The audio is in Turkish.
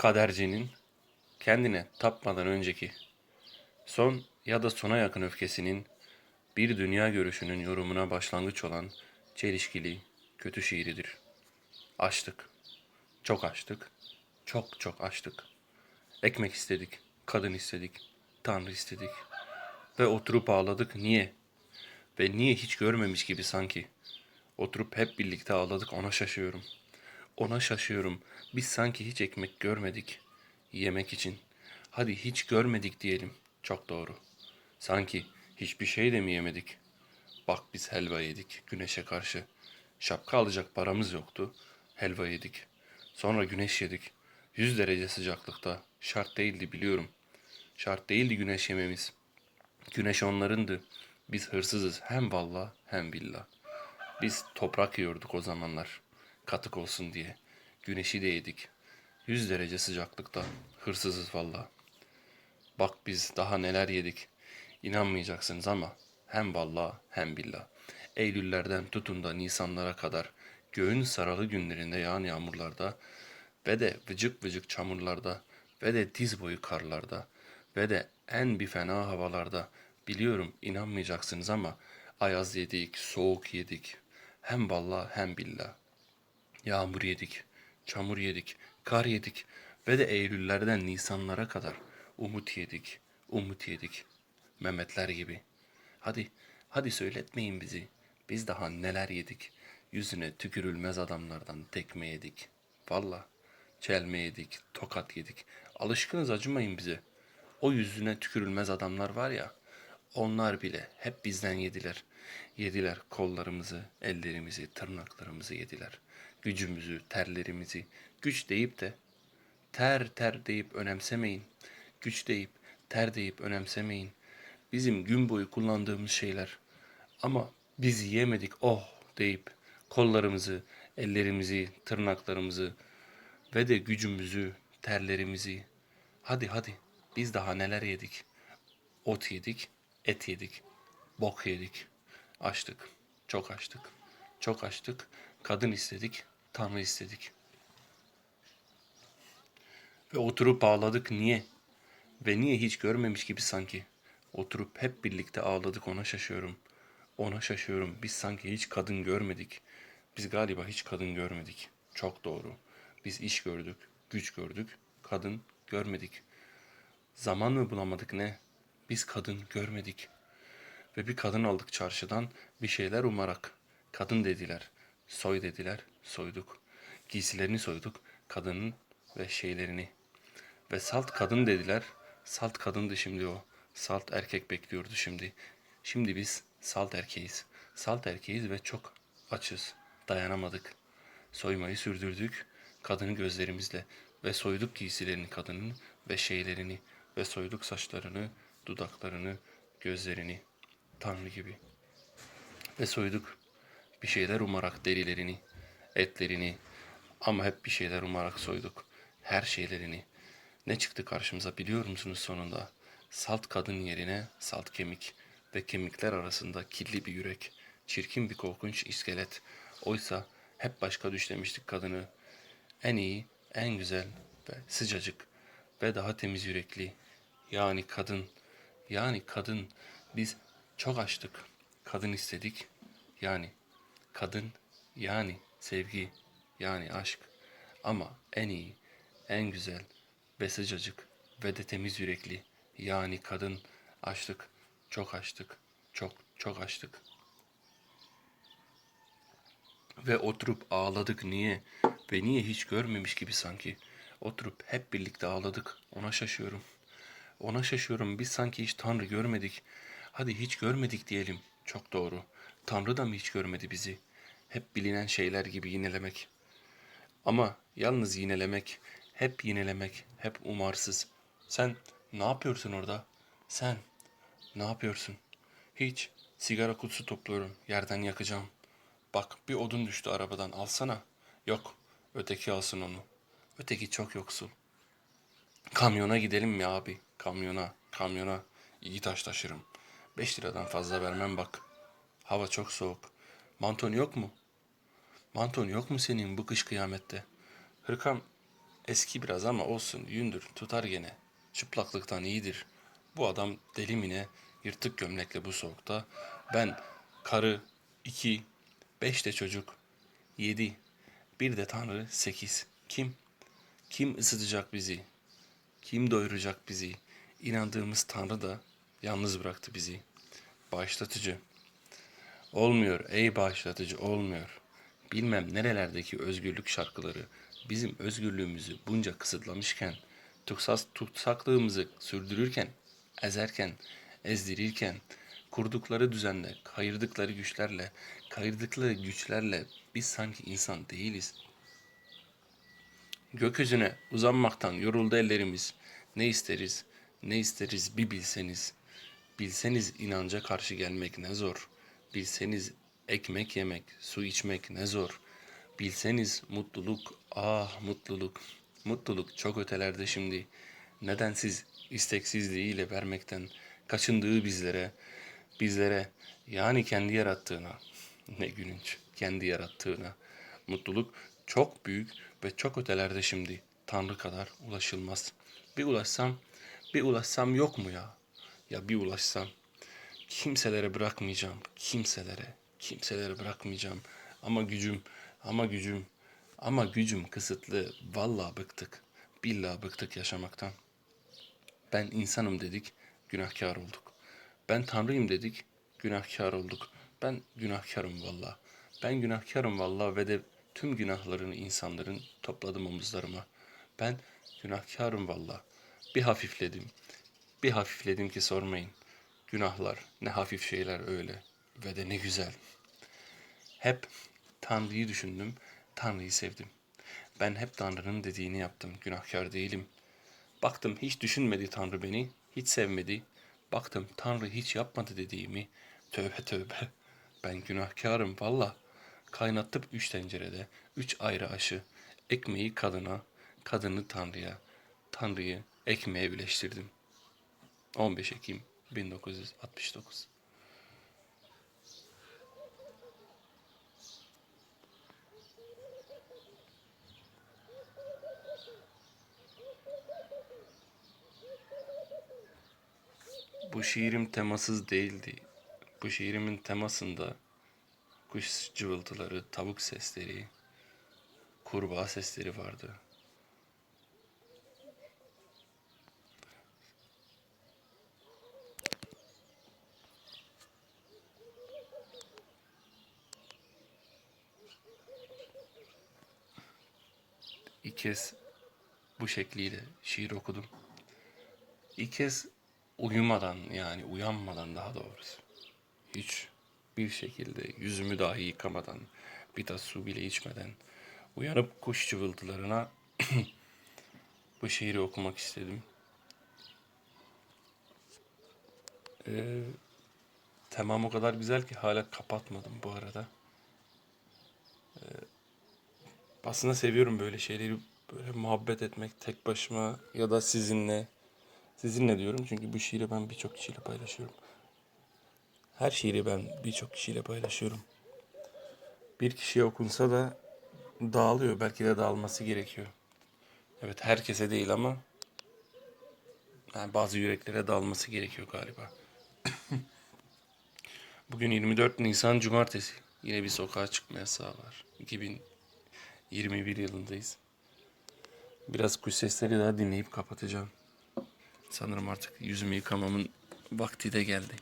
kadercinin kendine tapmadan önceki son ya da sona yakın öfkesinin bir dünya görüşünün yorumuna başlangıç olan çelişkili, kötü şiiridir. Açtık. Çok açtık. Çok çok açtık. Ekmek istedik, kadın istedik, tanrı istedik. Ve oturup ağladık. Niye? Ve niye hiç görmemiş gibi sanki. Oturup hep birlikte ağladık ona şaşıyorum. Ona şaşıyorum. Biz sanki hiç ekmek görmedik. Yemek için. Hadi hiç görmedik diyelim. Çok doğru. Sanki hiçbir şey de mi yemedik? Bak biz helva yedik güneşe karşı. Şapka alacak paramız yoktu. Helva yedik. Sonra güneş yedik. 100 derece sıcaklıkta. Şart değildi biliyorum. Şart değildi güneş yememiz. Güneş onlarındı. Biz hırsızız hem valla hem billah. Biz toprak yiyorduk o zamanlar. Katık olsun diye. Güneşi de yedik. 100 derece sıcaklıkta. Hırsızız valla. Bak biz daha neler yedik. İnanmayacaksınız ama hem valla hem billah. Eylüllerden tutun da Nisanlara kadar göğün saralı günlerinde yağan yağmurlarda ve de vıcık vıcık çamurlarda ve de diz boyu karlarda ve de en bir fena havalarda biliyorum inanmayacaksınız ama ayaz yedik, soğuk yedik. Hem valla hem billah. Yağmur yedik, çamur yedik, kar yedik ve de Eylüllerden Nisanlara kadar umut yedik, umut yedik. Mehmetler gibi. Hadi, hadi söyletmeyin bizi. Biz daha neler yedik. Yüzüne tükürülmez adamlardan tekme yedik. Valla. Çelme yedik, tokat yedik. Alışkınız acımayın bize. O yüzüne tükürülmez adamlar var ya. Onlar bile hep bizden yediler. Yediler kollarımızı, ellerimizi, tırnaklarımızı yediler. Gücümüzü, terlerimizi. Güç deyip de ter ter deyip önemsemeyin. Güç deyip, ter deyip önemsemeyin. Bizim gün boyu kullandığımız şeyler. Ama biz yemedik oh deyip kollarımızı, ellerimizi, tırnaklarımızı ve de gücümüzü, terlerimizi. Hadi hadi biz daha neler yedik. Ot yedik, et yedik, bok yedik. Açtık, çok açtık, çok açtık. Kadın istedik, tanrı istedik. Ve oturup ağladık niye? Ve niye hiç görmemiş gibi sanki. Oturup hep birlikte ağladık ona şaşıyorum. Ona şaşıyorum. Biz sanki hiç kadın görmedik. Biz galiba hiç kadın görmedik. Çok doğru. Biz iş gördük, güç gördük, kadın görmedik. Zaman mı bulamadık ne? Biz kadın görmedik. Ve bir kadın aldık çarşıdan bir şeyler umarak. Kadın dediler, soy dediler, soyduk. Giysilerini soyduk, kadının ve şeylerini. Ve salt kadın dediler. Salt kadındı şimdi o. Salt erkek bekliyordu şimdi. Şimdi biz salt erkeğiz. Salt erkeğiz ve çok açız. Dayanamadık. Soymayı sürdürdük. Kadını gözlerimizle ve soyduk giysilerini kadının ve şeylerini ve soyduk saçlarını, dudaklarını, gözlerini. Tanrı gibi. Ve soyduk bir şeyler umarak derilerini, etlerini ama hep bir şeyler umarak soyduk. Her şeylerini. Ne çıktı karşımıza biliyor musunuz sonunda? Salt kadın yerine salt kemik ve kemikler arasında kirli bir yürek, çirkin bir korkunç iskelet. Oysa hep başka düşlemiştik kadını. En iyi, en güzel ve sıcacık ve daha temiz yürekli. Yani kadın, yani kadın. Biz çok açtık. Kadın istedik. Yani kadın, yani sevgi, yani aşk. Ama en iyi, en güzel ve sıcacık ve de temiz yürekli. Yani kadın açtık, çok açtık, çok çok açtık. Ve oturup ağladık niye? Ve niye hiç görmemiş gibi sanki. Oturup hep birlikte ağladık. Ona şaşıyorum. Ona şaşıyorum. Biz sanki hiç Tanrı görmedik. Hadi hiç görmedik diyelim. Çok doğru. Tanrı da mı hiç görmedi bizi? Hep bilinen şeyler gibi yinelemek. Ama yalnız yinelemek, hep yinelemek, hep umarsız. Sen ne yapıyorsun orada? Sen ne yapıyorsun? Hiç. Sigara kutusu topluyorum. Yerden yakacağım. Bak bir odun düştü arabadan. Alsana. Yok. Öteki alsın onu. Öteki çok yoksul. Kamyona gidelim mi abi? Kamyona, kamyona. İyi taş taşırım. Beş liradan fazla vermem bak. Hava çok soğuk. Manton yok mu? Manton yok mu senin bu kış kıyamette? Hırkam Eski biraz ama olsun yündür tutar gene. Çıplaklıktan iyidir. Bu adam deli mi ne? Yırtık gömlekle bu soğukta. Ben karı iki, beş de çocuk, yedi, bir de tanrı sekiz. Kim? Kim ısıtacak bizi? Kim doyuracak bizi? İnandığımız tanrı da yalnız bıraktı bizi. Bağışlatıcı. Olmuyor ey bağışlatıcı olmuyor. Bilmem nerelerdeki özgürlük şarkıları bizim özgürlüğümüzü bunca kısıtlamışken, tutsas, tutsaklığımızı sürdürürken, ezerken, ezdirirken, kurdukları düzenle, kayırdıkları güçlerle, kayırdıkları güçlerle biz sanki insan değiliz. Gökyüzüne uzanmaktan yoruldu ellerimiz. Ne isteriz, ne isteriz bir bilseniz. Bilseniz inanca karşı gelmek ne zor. Bilseniz ekmek yemek, su içmek ne zor. Bilseniz mutluluk, ah mutluluk. Mutluluk çok ötelerde şimdi. Nedensiz isteksizliğiyle vermekten kaçındığı bizlere, bizlere yani kendi yarattığına, ne gülünç, kendi yarattığına. Mutluluk çok büyük ve çok ötelerde şimdi. Tanrı kadar ulaşılmaz. Bir ulaşsam, bir ulaşsam yok mu ya? Ya bir ulaşsam. Kimselere bırakmayacağım. Kimselere, kimselere bırakmayacağım. Ama gücüm, ama gücüm, ama gücüm kısıtlı. Vallahi bıktık. Billahi bıktık yaşamaktan. Ben insanım dedik, günahkar olduk. Ben tanrıyım dedik, günahkar olduk. Ben günahkarım valla. Ben günahkarım valla ve de tüm günahlarını insanların topladım omuzlarıma. Ben günahkarım valla. Bir hafifledim. Bir hafifledim ki sormayın. Günahlar ne hafif şeyler öyle ve de ne güzel. Hep Tanrı'yı düşündüm, Tanrı'yı sevdim. Ben hep Tanrı'nın dediğini yaptım, günahkar değilim. Baktım hiç düşünmedi Tanrı beni, hiç sevmedi. Baktım Tanrı hiç yapmadı dediğimi. Tövbe tövbe. Ben günahkarım valla. Kaynattım üç tencerede, üç ayrı aşı. Ekmeği kadına, kadını Tanrı'ya, Tanrı'yı ekmeğe birleştirdim. 15 Ekim 1969 Bu şiirim temasız değildi. Bu şiirimin temasında kuş cıvıltıları, tavuk sesleri, kurbağa sesleri vardı. İlk kez bu şekliyle şiir okudum. İlk kez uyumadan yani uyanmadan daha doğrusu. Hiç bir şekilde yüzümü dahi yıkamadan, bir tas su bile içmeden uyanıp kuş cıvıltılarına bu şiiri okumak istedim. Ee, tamam o kadar güzel ki hala kapatmadım bu arada. Ee, aslında seviyorum böyle şeyleri böyle muhabbet etmek tek başıma ya da sizinle. Sizinle diyorum çünkü bu şiiri ben birçok kişiyle paylaşıyorum. Her şiiri ben birçok kişiyle paylaşıyorum. Bir kişiye okunsa da dağılıyor. Belki de dağılması gerekiyor. Evet herkese değil ama yani bazı yüreklere dağılması gerekiyor galiba. Bugün 24 Nisan Cumartesi. Yine bir sokağa çıkma yasağı var. 2021 yılındayız. Biraz kuş sesleri daha dinleyip kapatacağım. Sanırım artık yüzümü yıkamamın vakti de geldi.